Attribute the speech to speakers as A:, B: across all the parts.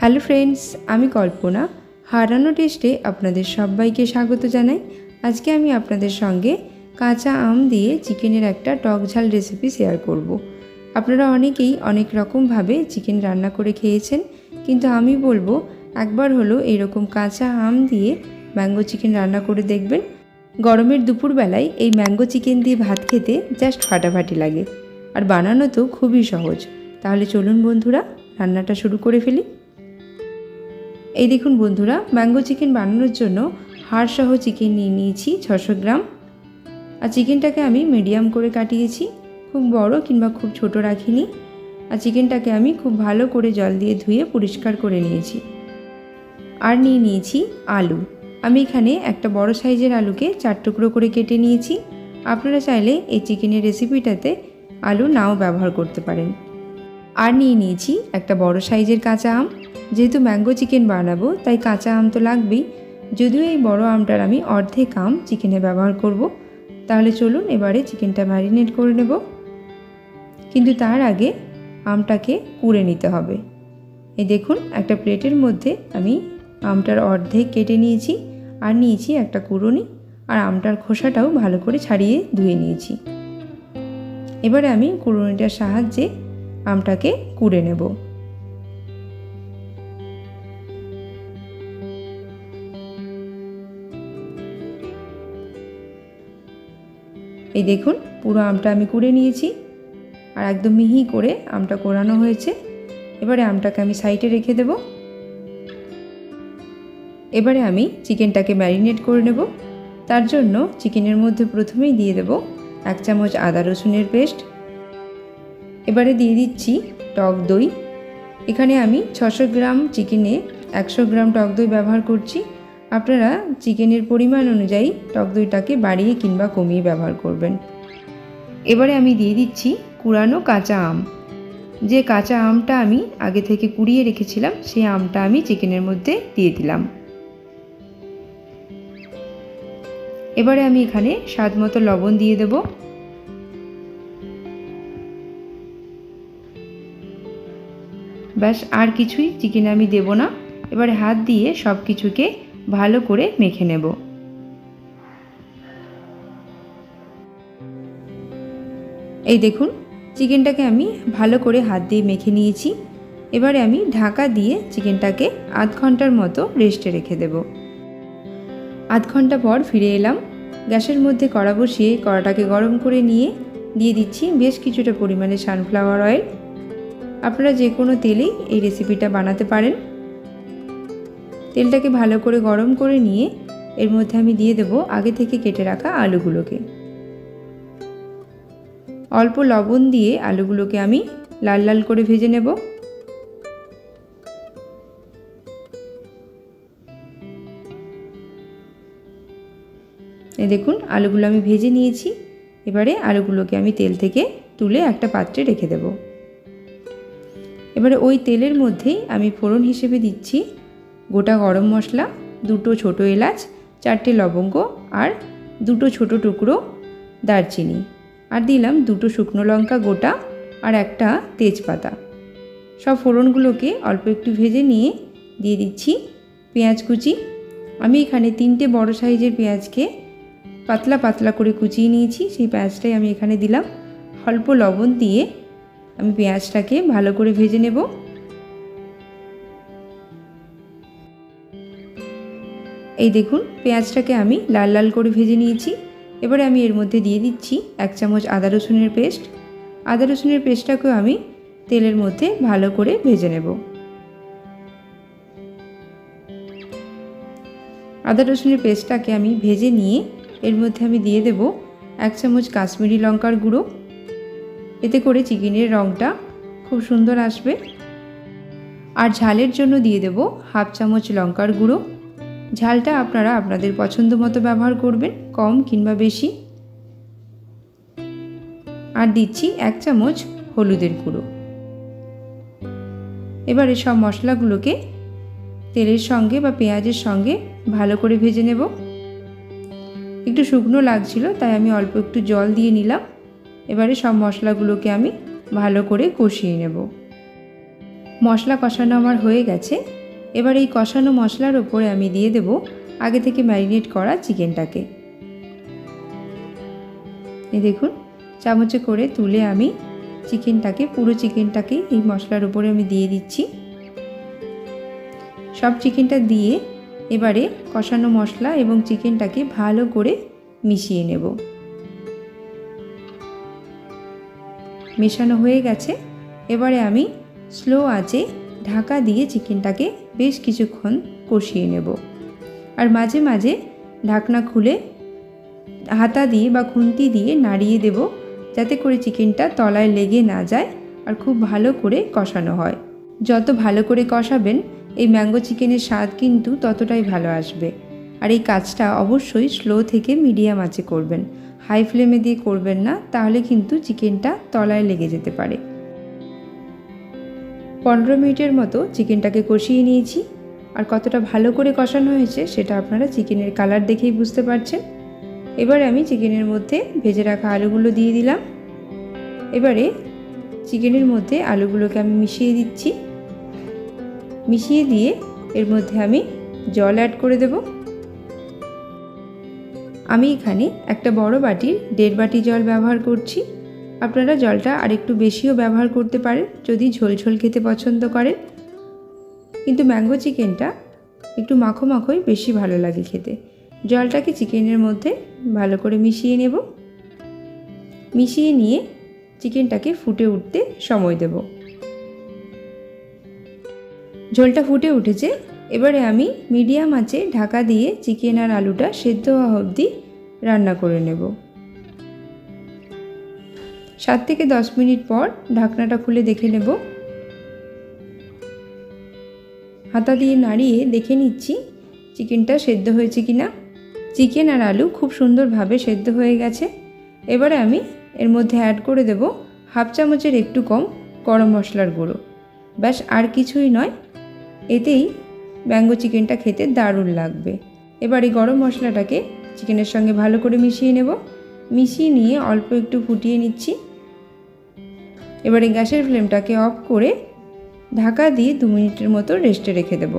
A: Hello friends, আমি কল্পনা। হারানো টেস্টে আপনাদের সবাইকে স্বাগত জানাই। আজকে আমি আপনাদের সঙ্গে কাঁচা আম দিয়ে চিকেনের একটা টক ঝাল রেসিপি শেয়ার করব। আপনারা অনেকেই অনেক রকমভাবে চিকেন রান্না করে খেয়েছেন, কিন্তু আমি বলব একবার হলো এরকম কাঁচা আম দিয়ে ম্যাঙ্গো চিকেন রান্না করে দেখবেন। গরমের দুপুরবেলায় এই ম্যাঙ্গো চিকেন দিয়ে ভাত খেতে জাস্ট ফাটাফাটি লাগে। আর বানানো তো খুবই সহজ। তাহলে চলুন বন্ধুরা, রান্নাটা শুরু করে ফেলি। এই দেখুন বন্ধুরা ম্যাঙ্গো চিকেন বানানোর জন্য হাড়সহ চিকেন নিয়ে নিয়েছি ছশো গ্রাম। আর চিকেনটাকে আমি মিডিয়াম করে কাটিয়েছি, খুব বড় কিংবা খুব ছোট রাখিনি। আর চিকেনটাকে আমি খুব ভালো করে জল দিয়ে ধুয়ে পরিষ্কার করে নিয়েছি। আর নিয়ে নিয়েছি আলু। আমি এখানে একটা বড় সাইজের আলুকে চার টুকরো করে কেটে নিয়েছি। আপনারা চাইলে এই চিকেনের রেসিপিটাতে আলু নাও ব্যবহার করতে পারেন। আর নিয়ে নিয়েছি একটা বড় সাইজের কাঁচা আম। যেহেতু ম্যাঙ্গো চিকেন বানাবো, তাই কাঁচা আম তো লাগবেই। যদিও এই বড় আমটার আমি অর্ধেক আম চিকেনে ব্যবহার করব। তাহলে চলুন এবারে চিকেনটা ম্যারিনেট করে নেব। কিন্তু তার আগে আমটাকে কুড়ে নিতে হবে। এই দেখুন, একটা প্লেটের মধ্যে আমি আমটার অর্ধেক কেটে নিয়েছি আর নিয়েছি একটা কুড়ুনি আর আমটার খোসাটাও ভালো করে ছাড়িয়ে ধুয়ে নিয়েছি। এবারে আমি কুড়ুনিটার সাহায্যে আমটাকে কুড়ে নেব। এই দেখুন, পুরো আমটা আমি কুড়ে নিয়েছি আর একদম মিহি করে আমটা কোরানো হয়েছে। এবারে আমটাকে আমি সাইডে রেখে দেব। এবারে আমি চিকেনটাকে ম্যারিনেট করে নেব। তার জন্য চিকেনের মধ্যে প্রথমেই দিয়ে দেব এক চামচ আদা রসুনের পেস্ট এবারে দিয়ে দিচ্ছি টক দই। এখানে আমি ছশো গ্রাম চিকেনে একশো গ্রাম টক দই ব্যবহার করছি। আপনারা চিকেনের পরিমাণ অনুযায়ী টক দইটাকে বাড়িয়ে কিংবা কমিয়ে ব্যবহার করবেন। এবারে আমি দিয়ে দিচ্ছি কুড়ানো কাঁচা আম। যে কাঁচা আমটা আমি আগে থেকে কুড়িয়ে রেখেছিলাম, সেই আমটা আমি চিকেনের মধ্যে দিয়ে দিলাম। এবারে আমি এখানে স্বাদ মতো লবণ দিয়ে দেবো। ব্যাস, আর কিছুই চিকেনে আমি দেব না। এবারে হাত দিয়ে সব কিছুকে ভালো করে মেখে নেব। এই দেখুন, চিকেনটাকে আমি ভালো করে হাত দিয়ে মেখে নিয়েছি। এবারে আমি ঢাকা দিয়ে চিকেনটাকে আধ ঘণ্টার মতো রেস্টে রেখে দেব। আধ ঘণ্টা পর ফিরে এলাম। গ্যাসের মধ্যে কড়া বসিয়ে কড়াটাকে গরম করে নিয়ে দিয়ে দিচ্ছি বেশ কিছুটা পরিমাণে সানফ্লাওয়ার অয়েল। আপনারা যে কোনো তেলেই এই রেসিপিটা বানাতে পারেন। তেলটাকে ভালো করে গরম করে নিয়ে এর মধ্যে আমি দিয়ে দেব আগে থেকে কেটে রাখা আলুগুলোকে। অল্প লবণ দিয়ে আলুগুলোকে আমি লাল লাল করে ভেজে নেব। দেখুন, আলুগুলো আমি ভেজে নিয়েছি। এবারে আলুগুলোকে আমি তেল থেকে তুলে একটা পাত্রে রেখে দেবো। এবারে ওই তেলের মধ্যেই আমি ফোড়ন হিসেবে দিচ্ছি গোটা গরম মশলা, দুটো ছোটো এলাচ, চারটে লবঙ্গ আর দুটো ছোটো টুকরো দারচিনি। আর দিলাম দুটো শুকনো লঙ্কা গোটা আর একটা তেজপাতা। সব ফোড়নগুলোকে অল্প একটু ভেজে নিয়ে দিয়ে দিচ্ছি পেঁয়াজ কুচি। আমি এখানে তিনটে বড় সাইজের পেঁয়াজকে পাতলা পাতলা করে কুচিয়ে নিয়েছি। সেই পেঁয়াজটাই আমি এখানে দিলাম। অল্প লবণ দিয়ে আমি পেঁয়াজটাকে ভালো করে ভেজে নেব। এই দেখুন, পেঁয়াজটাকে আমি লাল লাল করে ভেজে নিয়েছি। এবারে আমি এর মধ্যে দিয়ে দিচ্ছি এক চামচ আদা রসুনের পেস্ট। আদা রসুনের পেস্টটাকেও আমি তেলের মধ্যে ভালো করে ভেজে নেব। আদা রসুনের পেস্টটাকে আমি ভেজে নিয়ে এর মধ্যে আমি দিয়ে দেব এক চামচ কাশ্মীরি লঙ্কার গুঁড়ো। এতে করে চিকেনের রঙটা খুব সুন্দর আসবে। আর ঝালের জন্য দিয়ে দেব হাফ চামচ লঙ্কার গুঁড়ো। ঝালটা আপনারা আপনাদের পছন্দ মতো ব্যবহার করবেন, কম কিংবা বেশি। আর দিচ্ছি এক চামচ হলুদের গুঁড়ো। এবারে সব মশলাগুলোকে তেলের সঙ্গে বা পেঁয়াজের সঙ্গে ভালো করে ভেজে নেব। একটু শুকনো লাগছিল, তাই আমি অল্প একটু জল দিয়ে নিলাম। এবারে সব মশলাগুলোকে আমি ভালো করে কষিয়ে নেব। মশলা কষানো আমার হয়ে গেছে। এবার এই কষানো মশলার ওপরে আমি দিয়ে দেব আগে থেকে ম্যারিনেট করা চিকেনটাকে। এই দেখুন, চামচে করে তুলে আমি চিকেনটাকে, পুরো চিকেনটাকে এই মশলার উপরে আমি দিয়ে দিচ্ছি। সব চিকেনটা দিয়ে এবারে কষানো মশলা এবং চিকেনটাকে ভালো করে মিশিয়ে নেব। মেশানো হয়ে গেছে। এবারে আমি স্লো আঁচে ঢাকা দিয়ে চিকেনটাকে বেশ কিছুক্ষণ কষিয়ে নেব। আর মাঝে মাঝে ঢাকনা খুলে হাতা দিয়ে বা খুন্তি দিয়ে নাড়িয়ে দেব, যাতে করে চিকেনটা তলায় লেগে না যায় আর খুব ভালো করে কষানো হয়। যত ভালো করে কষাবেন, এই ম্যাঙ্গো চিকেনের স্বাদ কিন্তু ততটাই ভালো আসবে। আর এই কাজটা অবশ্যই স্লো থেকে মিডিয়াম আঁচে করবেন। হাই ফ্লেমে দিয়ে করবেন না, তাহলে কিন্তু চিকেনটা তলায় লেগে যেতে পারে। পনেরো মিনিটের মতো চিকেনটাকে কষিয়ে নিয়েছি। আর কতটা ভালো করে কষানো হয়েছে, সেটা আপনারা চিকেনের কালার দেখেই বুঝতে পারছেন। এবারে আমি চিকেনের মধ্যে ভেজে রাখা আলুগুলো দিয়ে দিলাম। এবারে চিকেনের মধ্যে আলুগুলোকে আমি মিশিয়ে দিচ্ছি। মিশিয়ে দিয়ে এর মধ্যে আমি জল অ্যাড করে দেব। আমি এখানে একটা বড় বাটির দেড় বাটি জল ব্যবহার করছি। আপনারা জলটা আরেকটু বেশিও ব্যবহার করতে পারেন, যদি ঝোল ঝোল খেতে পছন্দ করেন। কিন্তু ম্যাঙ্গো চিকেনটা একটু মাখো মাখোই বেশি ভালো লাগে খেতে। জলটাকে চিকেনের মধ্যে ভালো করে মিশিয়ে নেব। মিশিয়ে নিয়ে চিকেনটাকে ফুটে উঠতে সময় দেব। ঝোলটা ফুটে উঠেছে এবারে আমি মিডিয়াম আঁচে ঢাকা দিয়ে চিকেন আর আলুটা সেদ্ধ হওয়া অবধি রান্না করে নেব। সাত থেকে দশ মিনিট পর ঢাকনাটা খুলে দেখে নেব। হাতা দিয়ে নাড়িয়ে দেখে নিচ্ছি চিকেনটা সেদ্ধ হয়েছে কি না চিকেন আর আলু খুব সুন্দরভাবে সেদ্ধ হয়ে গেছে। এবারে আমি এর মধ্যে অ্যাড করে দেব হাফ চামচের একটু কম গরম মশলার গুঁড়ো। ব্যাস আর কিছুই নয়। এতেই ম্যাঙ্গো চিকেনটা খেতে দারুণ লাগবে। এবার এই গরম মশলাটাকে চিকেনের সঙ্গে ভালো করে মিশিয়ে নেব। মিশিয়ে নিয়ে অল্প একটু ফুটিয়ে নিচ্ছি। এবারে গ্যাসের ফ্লেমটাকে অফ করে ঢাকা দিয়ে দু মিনিটের মতো রেস্টে রেখে দেব।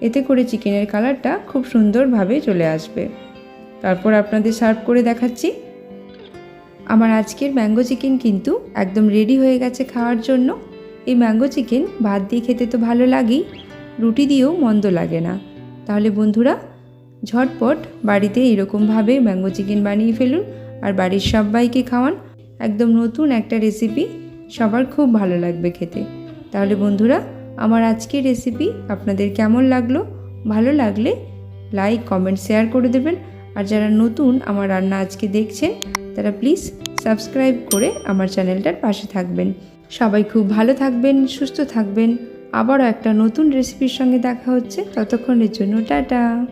A: এতে করে চিকেনের কালারটা খুব সুন্দরভাবে চলে আসবে। তারপর আপনাদের সার্ভ করে দেখাচ্ছি। আমার আজকের ম্যাঙ্গো চিকেন কিন্তু একদম রেডি হয়ে গেছে খাওয়ার জন্য। এই ম্যাঙ্গো চিকেন ভাত দিয়ে খেতে তো ভালো লাগেই। রুটি দিয়েও মন্দ লাগে না। তাহলে বন্ধুরা, ঝটপট বাড়িতে এরকমভাবে ম্যাঙ্গো চিকেন বানিয়ে ফেলুন আর বাড়ির সবাইকে খাওয়ান। একদম নতুন একটা রেসিপি সবার খুব ভালো লাগবে খেতে। তাহলে বন্ধুরা, আমার আজকের রেসিপি আপনাদের কেমন লাগল? ভালো লাগলে লাইক, কমেন্ট, শেয়ার করে দেবেন। আর যারা নতুন আমার রান্না আজকে দেখছেন, তারা প্লিজ সাবস্ক্রাইব করে আমার চ্যানেলটার পাশে থাকবেন। সবাই খুব ভালো থাকবেন, সুস্থ থাকবেন। আবারও একটা নতুন রেসিপির সঙ্গে দেখা হচ্ছে। ততক্ষণের জন্য টাটা।